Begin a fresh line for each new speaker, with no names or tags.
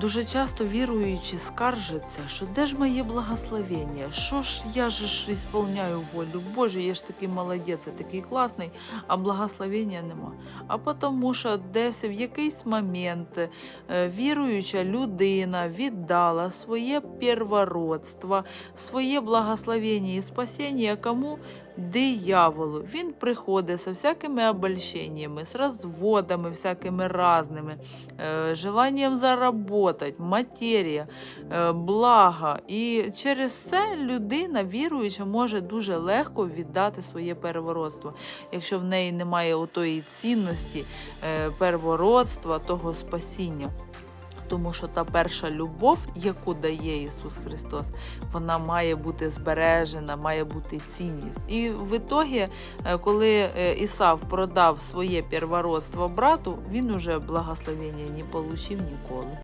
Дуже часто віруючі скаржаться, що де ж моє благословення? Що ж я ж ісполняю волю? Боже, я ж такий молодець, я такий класний, а благословення нема. А тому, що десь в якийсь момент е, віруюча людина віддала своє первородство, своє благословення і спасіння кому? Дияволу. Він приходить з всякими обольщеннями, з розводами всякими разними, е, желанням заработать, матерія, е, благо. І через це людина, віруюча, може дуже легко віддати своє первородство, якщо в неї немає отої цінності е, первородства, того спасіння. Тому що та перша любов, яку дає Ісус Христос, вона має бути збережена, має бути цінність. І в ітогі, е, коли е, Ісав продав своє первородство брату, він уже благословення не получив ніколи.